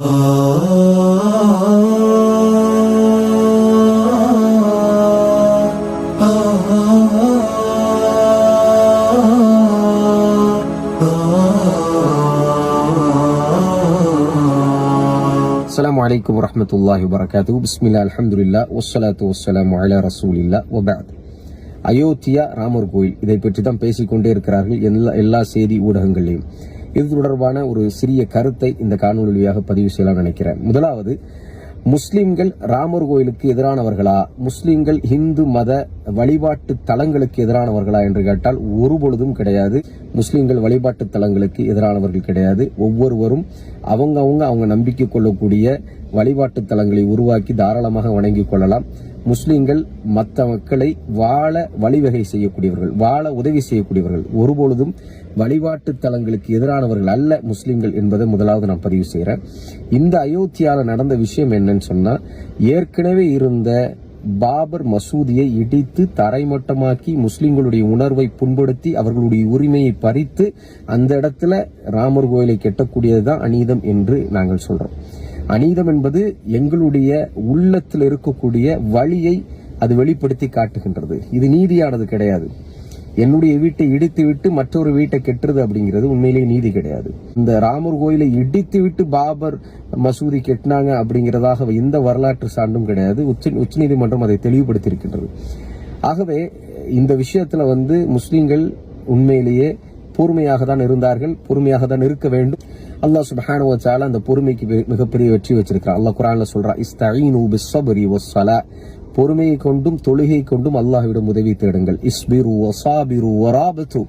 അസ്സാം വലൈക്കും വറഹമത്തല്ലാഹി വബർക്കാത്തു ബിസ്മില്ല അലഹമുല്ല വസ്സലാത്തു வஸ்ஸலாமு அலா ரசூலில்லா வபாத் அயோத்தியா ராமர் கோயில் இதை பற்றி தான் பேசிக்கொண்டே இருக்கிறார்கள் எல்லா எல்லா செய்தி ஊடகங்களையும் இது தொடர்பான ஒரு சிறிய கருத்தை இந்த காணொலி வழியாக பதிவு செய்யலாம் நினைக்கிறேன். முதலாவது முஸ்லிம்கள் ராமர் கோயிலுக்கு எதிரானவர்களா? முஸ்லிம்கள் இந்து மத வழிபாட்டு தலங்களுக்கு எதிரானவர்களா என்று கேட்டால் ஒருபொழுதும் கிடையாது. முஸ்லிம்கள் வழிபாட்டு தலங்களுக்கு எதிரானவர்கள் கிடையாது. ஒவ்வொருவரும் அவங்கவுங்க அவங்க நம்பிக்கை கொள்ளக்கூடிய வழிபாட்டு தலங்களை உருவாக்கி தாராளமாக வணங்கிக் கொள்ளலாம். முஸ்லீம்கள் மற்ற மக்களை வாழ வழிவகை செய்யக்கூடியவர்கள் வாழ உதவி செய்யக்கூடியவர்கள். ஒருபொழுதும் வழிபாட்டு தலங்களுக்கு எதிரானவர்கள் அல்ல முஸ்லீம்கள் என்பதை முதலாவது நான் பதிவு செய்கிறேன் இந்த அயோத்தியாவில் நடந்த விஷயம் என்னன்னு சொன்னால் ஏற்கனவே இருந்த பாபர் மசூதியை இடித்து தரைமட்டமாக்கி முஸ்லிம்களுடைய உணர்வை புண்படுத்தி அவர்களுடைய உரிமையை பறித்து அந்த இடத்துல ராமர் கோயிலை கெட்டக்கூடியதுதான் அநீதம் என்று நாங்கள் சொல்றோம். அநீதம் என்பது எங்களுடைய உள்ளத்தில் இருக்கக்கூடிய வழியை அது வெளிப்படுத்தி காட்டுகின்றது. இது நீதியானது கிடையாது. என்னுடைய வீட்டை இடித்து விட்டு மற்றொரு வீட்டை கெட்டுறது அப்படிங்கிறது உண்மையிலேயே நீதி கிடையாது. இந்த ராமர் கோயிலை இடித்து விட்டு பாபர் மசூதி கெட்டினாங்க அப்படிங்கிறதாக எந்த வரலாற்று சான்றும் கிடையாது. உச்ச உச்சநீதிமன்றம் அதை தெளிவுபடுத்தியிருக்கின்றது. ஆகவே இந்த விஷயத்துல வந்து முஸ்லிம்கள் உண்மையிலேயே பொறுமையாக தான் இருந்தார்கள் பொறுமையாக தான் இருக்க வேண்டும். அல்லாஹ் சுபஹானு வச்சால அந்த பொறுமைக்கு மிகப்பெரிய வெற்றி வச்சிருக்கிறார் அல்லாஹ் குரான்ல சொல்றான் இஸ்தஈனு பிஸ்ஸப்ரி வஸ்ஸலா பொறுமையை கொண்டும் தொழுகை கொண்டும் அல்லாஹ்விடம் உதவி தேடுங்கள். இஸ்பிரு வசாபிரு வராபத்து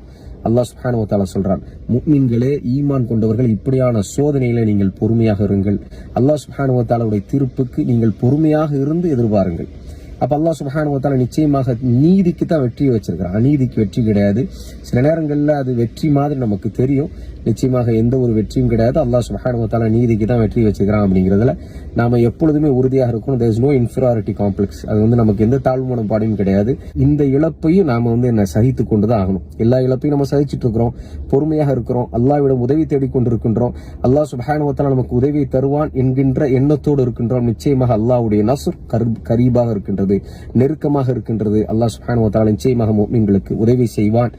அல்லாஹ் சுப்ஹானஹு வ சொல்றான் முக்மீன்களே ஈமான் கொண்டவர்கள் இப்படியான சோதனையில நீங்கள் பொறுமையாக இருங்கள். அல்லாஹ் சுப்ஹானஹு வ தீர்ப்புக்கு நீங்கள் பொறுமையாக இருந்து எதிர்பாருங்கள். அப்ப அல்லாஹ் சுபஹானுவத்தால நிச்சயமாக நீதிக்கு தான் வெற்றியை வச்சிருக்கிறான். அநீதிக்கு வெற்றி கிடையாது. சில நேரங்களில் அது வெற்றி மாதிரி நமக்கு தெரியும். நிச்சயமாக எந்த ஒரு வெற்றியும் கிடையாது. அல்லாஹ் சுப்ஹானஹு நீதிக்கு தான் வெற்றி வச்சுக்கிறான் அப்படிங்கிறதுல நாம எப்பொழுதுமே உறுதியாக இருக்கணும். There is no inferiority complex அது வந்து நமக்கு எந்த தாழ்வு மனப்பாடையும் கிடையாது. இந்த இழப்பையும் நாம வந்து என்ன சகித்து கொண்டு தான் ஆகணும். எல்லா இழப்பையும் நம்ம சகிச்சுட்டு இருக்கிறோம். பொறுமையாக இருக்கிறோம். அல்லாவிடம் உதவி தேடிக்கொண்டிருக்கின்றோம் அல்லாஹ் சுப்ஹானஹு நமக்கு உதவியை தருவான் என்கின்ற எண்ணத்தோடு இருக்கின்றோம். நிச்சயமாக அல்லாவுடைய நசுர் கரீபாக இருக்கின்றது. நெருக்கமாக இருக்கின்றது. அல்லாஹ் சுப்ஹானஹு வ நிச்சயமாக உதவி செய்வான்.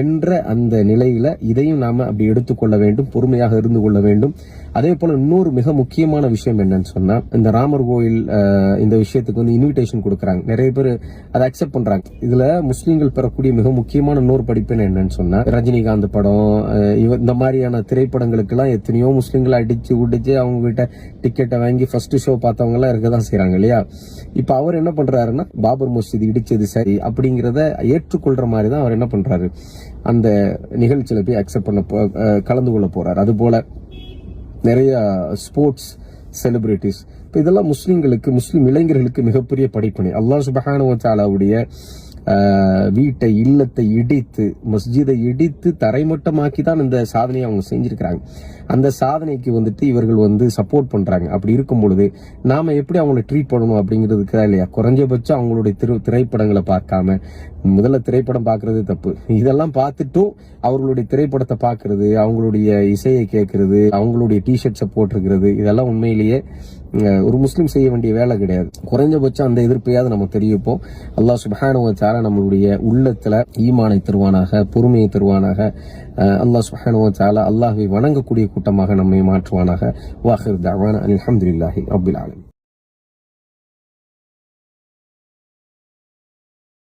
என்ற அந்த நிலையில இதையும் நாம அப்படி எடுத்துக்கொள்ள வேண்டும் பொறுமையாக இருந்து கொள்ள வேண்டும். அதே போல இன்னொரு மிக முக்கியமான விஷயம் என்னன்னு சொன்னா இந்த ராமர் கோயில் இந்த விஷயத்துக்கு வந்து இன்விடேஷன் கொடுக்குறாங்க. நிறைய பேர் அதை அக்செப்ட் பண்றாங்க. இதுல முஸ்லீம்கள் பெறக்கூடிய மிக முக்கியமான இன்னொரு படிப்பு என்னன்னு சொன்னா ரஜினிகாந்த் படம் இந்த மாதிரியான திரைப்படங்களுக்கு எல்லாம் எத்தனையோ முஸ்லீம்களை அடிச்சு உடிச்சு அவங்க கிட்ட டிக்கெட்டை வாங்கி ஃபர்ஸ்ட் ஷோ பார்த்தவங்க எல்லாம் இருக்கதான் செய்யறாங்க இல்லையா? இப்ப அவர் என்ன பண்றாருன்னா பாபர் மசூதி இடிச்சது சரி அப்படிங்கறத ஏற்றுக்கொள்ற மாதிரி தான் அவர் என்ன பண்றாரு? அந்த நிகழ்ச்சியில் போய் அக்செப்ட் பண்ண கலந்து கொள்ள போகிறார் அது போல நிறைய ஸ்போர்ட்ஸ் செலிப்ரிட்டிஸ் இப்போ இதெல்லாம் முஸ்லீம்களுக்கு முஸ்லீம் இளைஞர்களுக்கு மிகப்பெரிய படிப்பணி அல்லாஹ் சுபஹானு வீட்டை இல்லத்தை இடித்து மஸ்ஜிதை இடித்து தரைமட்டமாக்கி தான் இந்த சாதனையை அவங்க செஞ்சுருக்கிறாங்க. அந்த சாதனைக்கு வந்துட்டு இவர்கள் வந்து சப்போர்ட் பண்ணுறாங்க அப்படி இருக்கும் பொழுது நாம் எப்படி அவங்கள ட்ரீட் பண்ணணும் அப்படிங்கிறதுக்கு இல்லையா? குறைஞ்சபட்சம் அவங்களுடைய திரு திரைப்படங்களை பார்க்காம முதல்ல திரைப்படம் பார்க்கறது தப்பு. இதெல்லாம் பார்த்துட்டும் அவர்களுடைய திரைப்படத்தை பார்க்கறது அவங்களுடைய இசையை கேட்கறது அவங்களுடைய டிஷர்ட்ஸை போட்டிருக்கிறது. இதெல்லாம் உண்மையிலேயே ஒரு முஸ்லீம் செய்ய வேண்டிய வேலை கிடையாது. குறைஞ்சபட்சம் அந்த எதிர்ப்பையாவது நம்ம தெரிவிப்போம். அல்லாஹ் சுப்ஹானஹு தாலா நம்மளுடைய உள்ளத்தில் ஈமானை தருவானாக பொறுமையை தருவானாக அல்லாஹ் சுஹானுவ தாலா அல்லாஹை வணங்கக்கூடிய கூட்டமாக நம்மை மாற்றுவானாக. வாஹிர் தவான் அல்ஹம்துலில்லாஹி அப்துல் ஆலம்